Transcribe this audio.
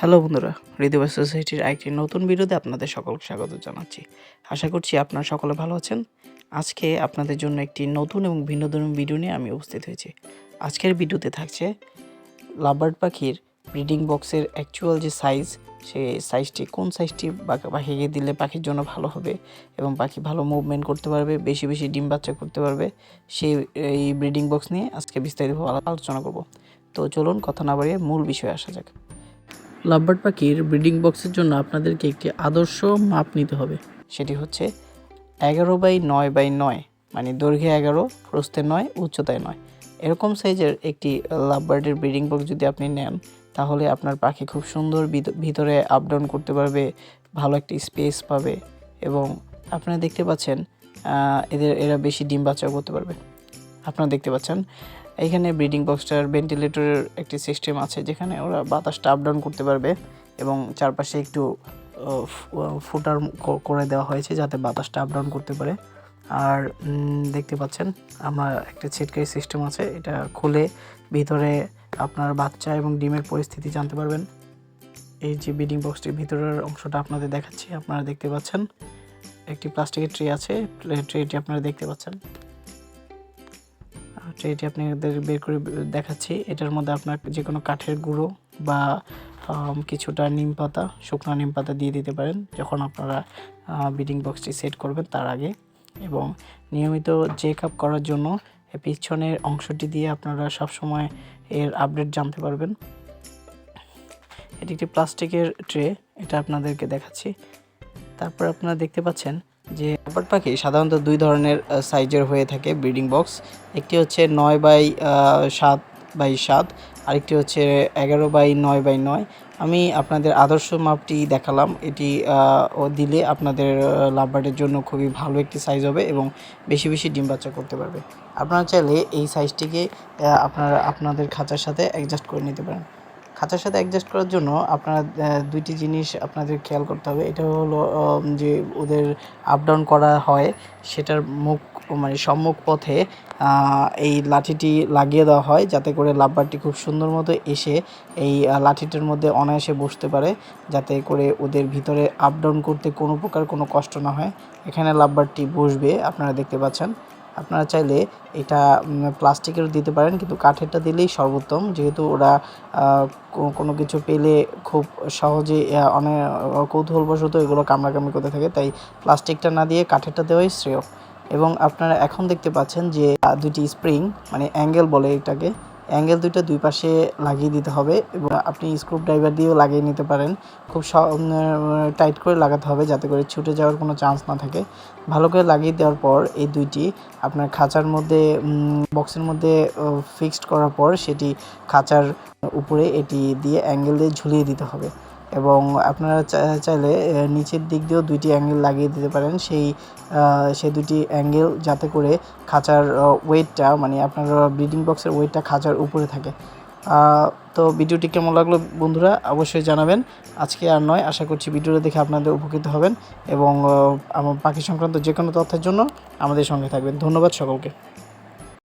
Hello বন্ধুরা, হৃদয় সোসাইটির একটি নতুন ভিডিওতে আপনাদের সকলকে স্বাগত জানাচ্ছি। আশা করছি আপনারা সকলে ভালো আছেন। আজকে আপনাদের জন্য একটি নতুন এবং ভিন্নধর্মী ভিডিও নিয়ে আমি উপস্থিত হয়েছি। আজকের ভিডিওতে থাকছে লাভবার্ড পাখির ব্রিডিং বক্সের অ্যাকচুয়াল যে সাইজ সেই সাইজটি কোন সাইজটি পাখিকে দিলে পাখির জন্য ভালো হবে এবং পাখি ভালো মুভমেন্ট করতে পারবে, বেশি বেশি ডিম বাচ্চা করতে পারবে সেই এই ব্রিডিং বক্স নিয়ে আজকে বিস্তারিতভাবে আলোচনা করব। তো চলুন কথা না বাড়িয়ে মূল বিষয়ে আসা যাক। লাভবার্ড পাখির ব্রিডিং বক্সের জন্য আপনাদেরকে একটি আদর্শ মাপ নিতে হবে। সেটি হচ্ছে এগারো বাই নয় বাই নয় মানে দৈর্ঘ্যে এগারো, প্রস্থে নয়, উচ্চতায় নয়। এরকম সাইজের একটি লাভবার্ডের ব্রিডিং বক্স যদি আপনি নেন, তাহলে আপনার পাখি খুব সুন্দর ভিত- ভিতরে আপ ডাউন করতে পারবে, ভালো একটি স্পেস পাবে এবং আপনারা দেখতে পাচ্ছেন এদের, এরা বেশি ডিম বাচ্চাও করতে পারবে। আপনারা দেখতে পাচ্ছেন। এখানে ব্রিডিং বক্সটার, ভেন্টিলেটরের একটি সিস্টেম আছে যেখানে ওরা বাতাসটা আপ ডাউন করতে পারবে এবং চারপাশে একটু ফুটার করে দেওয়া হয়েছে যাতে বাতাসটা আপ ডাউন করতে পারে। আর দেখতে পাচ্ছেন আমার একটা ছিটকাই সিস্টেম আছে। এটা খুলে ভিতরে আপনার বাচ্চা এবং ডিমের পরিস্থিতি জানতে পারবেন। এই যে ব্রিডিং বক্সটির ভিতরের অংশটা আপনাদের দেখাচ্ছি, আপনারা দেখতে পাচ্ছেন। একটি প্লাস্টিকের ট্রে আছে ট্রেটি আপনারা দেখতে পাচ্ছেন। ট্রেটি আপনাদের বের করে দেখাচ্ছি, এটার মধ্যে আপনার যে কোনো কাঠের গুঁড়ো বা কিছুটা নিম পাতা, শুকনো নিম পাতা দিয়ে দিতে পারেন, যখন আপনারা বিডিং বক্সটি সেট করবেন তার আগে। এবং নিয়মিত চেক আপ করার জন্য পিছনের অংশটি দিয়ে আপনারা সবসময় এর আপডেট জানতে পারবেন। এটি একটি প্লাস্টিকের ট্রে, এটা আপনাদেরকে দেখাচ্ছি। তারপর আপনারা দেখতে পাচ্ছেন যে রাবার পাখি সাধারণত দুই ধরনের সাইজের হয়ে থাকে ব্রিডিং বক্স একটি হচ্ছে নয় বাই সাত বাই সাত, আরেকটি হচ্ছে এগারো বাই নয় বাই নয়। আমি আপনাদের আদর্শ মাপটি দেখালাম। এটি দিলে আপনাদের লাভবার্ডের জন্য খুবই ভালো একটি সাইজ হবে এবং বেশি বেশি ডিম বাচ্চা করতে পারবে। আপনারা চাইলে এই সাইজটিকে আপনারা, আপনাদের খাঁচার সাথে অ্যাডজাস্ট করে নিতে পারেন। খাঁচার সাথে অ্যাডজাস্ট করার জন্য আপনারা দুইটি জিনিস আপনাদের খেয়াল করতে হবে। এটা হলো যে ওদের আপ ডাউন করা হয়, সেটার মুখ মানে সম্মুখ পথে এই লাঠিটি লাগিয়ে দেওয়া হয়, যাতে করে লাভবারটি খুব সুন্দর মতো এসে এই লাঠিটার মধ্যে অনায়াসে বসতে পারে, যাতে করে ওদের ভিতরে আপ ডাউন করতে কোনো প্রকার কোনো কষ্ট না হয়। এখানে লাভবারটি বসবে, আপনারা দেখতে পাচ্ছেন। আপনারা চাইলে এটা প্লাস্টিকের প্লাস্টিকেরও দিতে পারেন, কিন্তু কাঠেরটা দিলেই সর্বোত্তম। যেহেতু ওরা কোনো কিছু পেলে খুব সহজে অনেক কৌতূহলবশত এগুলো কামড়াকামড়ি করতে থাকে, তাই প্লাস্টিকটা না দিয়ে কাঠেরটা দেওয়াই শ্রেয়। এবং আপনারা এখন দেখতে পাচ্ছেন যে দুটি স্প্রিং মানে অ্যাঙ্গেল বলে এটাকে অ্যাঙ্গেল দুইটা দুই পাশে লাগিয়ে দিতে হবে এবং আপনি স্ক্রু ড্রাইভার দিয়েও লাগিয়ে নিতে পারেন। খুব টাইট করে লাগাতে হবে যাতে করে ছুটে যাওয়ার কোনো চান্স না থাকে। ভালো করে লাগিয়ে দেওয়ার পর এই দুইটি আপনার খাঁচার মধ্যে বক্সের মধ্যে ফিক্সড করার পর সেটি খাঁচার উপরে এটি দিয়ে অ্যাঙ্গেল দিয়ে ঝুলিয়ে দিতে হবে। এবং আপনারা চাইলে নিচের দিক দিয়েও দুইটি অ্যাঙ্গেল লাগিয়ে দিতে পারেন। সেই সেই দুটি অ্যাঙ্গেল যাতে করে খাঁচার ওয়েটটা মানে আপনার ব্রিডিং বক্সের ওয়েটটা খাঁচার উপরে থাকে। তো ভিডিওটি কেমন লাগল বন্ধুরা, অবশ্যই জানাবেন। আজকে আর নয়, আশা করছি ভিডিওটা দেখে আপনাদের উপকৃত হবেন এবং আমার পাখি সংক্রান্ত যে কোনো তথ্যের জন্য আমাদের সঙ্গে থাকবেন। ধন্যবাদ সকলকে।